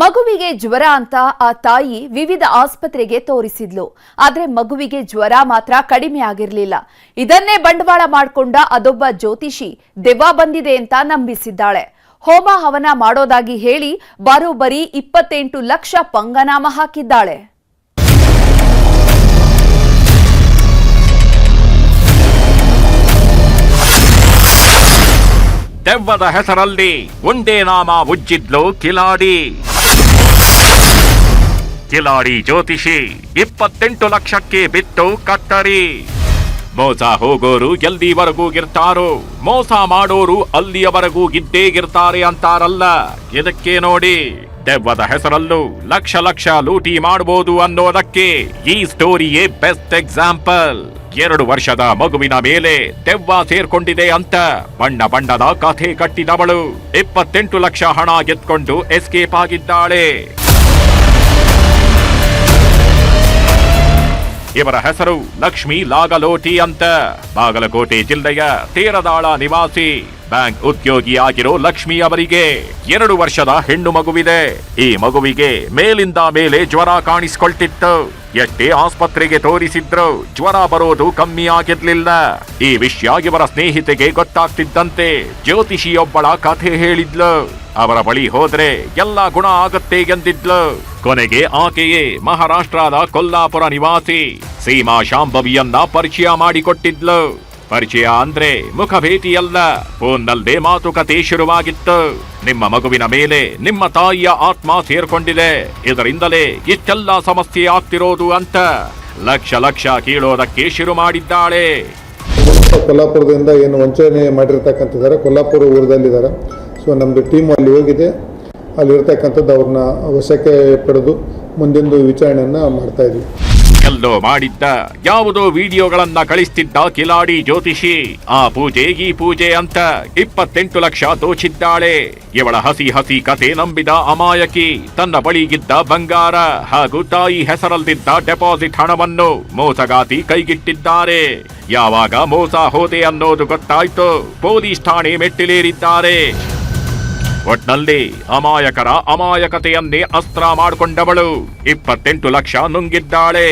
ಮಗುವಿಗೆ ಜ್ವರ ಅಂತ ಆ ತಾಯಿ ವಿವಿಧ ಆಸ್ಪತ್ರೆಗೆ ತೋರಿಸಿದ್ಲು. ಆದ್ರೆ ಮಗುವಿಗೆ ಜ್ವರ ಮಾತ್ರ ಕಡಿಮೆ ಆಗಿರ್ಲಿಲ್ಲ. ಇದನ್ನೇ ಬಂಡವಾಳ ಮಾಡ್ಕೊಂಡ ಅದೊಬ್ಬ ಜ್ಯೋತಿಷಿ ದೆವ್ವ ಬಂದಿದೆ ಅಂತ ನಂಬಿಸಿದ್ದಾಳೆ. ಹೋಮ ಹವನ ಮಾಡೋದಾಗಿ ಹೇಳಿ ಬರೋಬ್ಬರಿ ಇಪ್ಪತ್ತೆಂಟು ಲಕ್ಷ ಪಂಗನಾಮ ಹಾಕಿದ್ದಾಳೆ. ದೆವ್ವದ ಹೆಸರಲ್ಲಿ ಒಂದೇ ನಾಮ ಉಜ್ಜಿದ್ಲು ಕಿಲಾಡಿ. ಕಿಲಾಡಿ ಜ್ಯೋತಿಷಿ, ಇಪ್ಪತ್ತೆಂಟು ಲಕ್ಷಕ್ಕೆ ಬಿತ್ತು ಕತ್ತರಿ ಮೋಸ ಹೋಗೋರು ಎಲ್ಲಿವರೆಗೂ ಇರ್ತಾರೋ, ಮೋಸ ಮಾಡೋರು ಅಲ್ಲಿಯವರೆಗೂ ಇದ್ದೇ ಇರ್ತಾರೆ ಅಂತಾರಲ್ಲ. ಇದಕ್ಕೆ ನೋಡಿ, ದೆವ್ವದ ಹೆಸರಲ್ಲೂ ಲಕ್ಷ ಲಕ್ಷ ಲೂಟಿ ಮಾಡಬಹುದು ಅನ್ನೋದಕ್ಕೆ ಈ ಸ್ಟೋರಿಯೇ ಬೆಸ್ಟ್ ಎಕ್ಸಾಂಪಲ್. ಎರಡು ವರ್ಷದ ಮಗುವಿನ ಮೇಲೆ ದೆವ್ವ ಸೇರ್ಕೊಂಡಿದೆ ಅಂತ ಬಣ್ಣ ಬಣ್ಣದ ಕಥೆ ಕಟ್ಟಿದವಳು. ಇಪ್ಪತ್ತೆಂಟು ಲಕ್ಷ ಹಣ ಗೆದ್ಕೊಂಡು ಎಸ್ಕೇಪ್ ಆಗಿದ್ದಾಳೆ. ಇವರ ಹೆಸರು ಲಕ್ಷ್ಮೀ ಲಾಗಲೋಟಿ ಅಂತ. ಬಾಗಲಕೋಟೆ ಜಿಲ್ಲೆಯ ತೀರದಾಳ ನಿವಾಸಿ ಬ್ಯಾಂಕ್ ಉದ್ಯೋಗಿ ಆಗಿರೋ ಲಕ್ಷ್ಮಿ ಅವರಿಗೆ ಎರಡು ವರ್ಷದ ಹೆಣ್ಣು ಮಗುವಿದೆ. ಈ ಮಗುವಿಗೆ ಮೇಲಿಂದ ಮೇಲೆ ಜ್ವರ ಕಾಣಿಸಿಕೊಳ್ತಿತ್ತು. ಎಷ್ಟೇ ಆಸ್ಪತ್ರೆಗೆ ತೋರಿಸಿದ್ರು ಜ್ವರ ಬರೋದು ಕಮ್ಮಿ ಆಗಿರ್ಲಿಲ್ಲ. ಈ ವಿಷಯ ಇವರ ಸ್ನೇಹಿತೆಗೆ ಗೊತ್ತಾಗ್ತಿದ್ದಂತೆ ಜ್ಯೋತಿಷಿಯೊಬ್ಬಳ ಕಥೆ ಹೇಳಿದ್ಲು. ಅವರ ಬಳಿ ಹೋದ್ರೆ ಎಲ್ಲ ಗುಣ ಆಗತ್ತೆ ಎಂದಿದ್ಲು. ಕೊನೆಗೆ ಆಕೆಯೇ ಮಹಾರಾಷ್ಟ್ರದ ಕೊಲ್ಲಾಪುರ ನಿವಾಸಿ ಸೀಮಾ ಶಾಂಭವಿಯನ್ನ ಪರಿಚಯ ಮಾಡಿಕೊಟ್ಟಿದ್ಲು. ಪರಿಚಯ ಅಂದ್ರೆ ಮುಖ ಭೇಟಿಯಲ್ಲ ಫೋನ್ನಲ್ಲದೆ ಮಾತುಕತೆ ಶುರುವಾಗಿತ್ತು. ನಿಮ್ಮ ಮಗುವಿನ ಮೇಲೆ ನಿಮ್ಮ ತಾಯಿಯ ಆತ್ಮ ಸೇರ್ಕೊಂಡಿದೆ. ಇದರಿಂದಲೇ ಇಷ್ಟೆಲ್ಲ ಸಮಸ್ಯೆ ಆಗ್ತಿರೋದು ಅಂತ ಲಕ್ಷ ಲಕ್ಷ ಕೀಳೋದಕ್ಕೆ ಶುರು ಮಾಡಿದ್ದಾಳೆ. ಕೊಲ್ಲಾಪುರದಿಂದ ಏನು ವಂಚನೆ ಮಾಡಿರ್ತಕ್ಕಂಥದ್ದಾರೆ. ಕೊಲ್ಲಾಪುರ ಊರದಲ್ಲಿದ್ದಾರೆ. ಸೊ ನಮ್ಮದು ಟೀಮ್ ಅಲ್ಲಿ ಹೋಗಿದೆ. ಅಲ್ಲಿರ್ತಕ್ಕಂಥದ್ದು ಅವ್ರನ್ನ ವಶಕ್ಕೆ ಪಡೆದು ಮುಂದಿಂದು ವಿಚಾರಣೆಯನ್ನು ಮಾಡ್ತಾ ಇದ್ವಿ. ಎಲ್ಲೋ ಮಾಡಿದ್ದ, ಯಾವುದೋ ವಿಡಿಯೋಗಳನ್ನ ಕಳಿಸ್ತಿದ್ದ ಕಿಲಾಡಿ ಜ್ಯೋತಿಷಿ. ಆ ಪೂಜೆ ಈ ಪೂಜೆ ಅಂತ ಇಪ್ಪತ್ತೆಂಟು ಲಕ್ಷ ದೋಚಿದ್ದಾಳೆ ಇವಳ ಹಸಿ ಹಸಿ ಕತೆ ನಂಬಿದ ಅಮಾಯಕಿ, ತನ್ನ ಬಳಿಗಿದ್ದ ಬಂಗಾರ ಹಾಗೂ ತಾಯಿ ಹೆಸರಲ್ಲಿದ್ದ ಡೆಪಾಸಿಟ್ ಹಣವನ್ನು ಮೋಸಗಾತಿ ಕೈಗಿಟ್ಟಿದ್ದಾರೆ. ಯಾವಾಗ ಮೋಸ ಹೋದೆ ಅನ್ನೋದು ಗೊತ್ತಾಯ್ತು, ಪೊಲೀಸ್ ಠಾಣೆ ಮೆಟ್ಟಿಲೇರಿದ್ದಾರೆ. ಒಟ್ನಲ್ಲಿ ಅಮಾಯಕರ ಅಮಾಯಕತೆಯನ್ನೇ ಅಸ್ತ್ರ ಮಾಡಿಕೊಂಡವಳು. ಇಪ್ಪತ್ತೆಂಟು ಲಕ್ಷ ನುಂಗಿದ್ದಾಳೆ.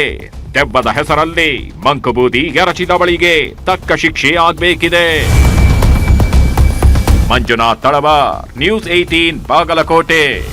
ದೆವ್ವದ ಹೆಸರಲ್ಲಿ ಮಂಕುಬೂದಿ ಎರಚಿದವಳಿಗೆ ತಕ್ಕ ಶಿಕ್ಷೆ ಆಗ್ಬೇಕಿದೆ. Manjunath Talawar news eighteen Bagalkot.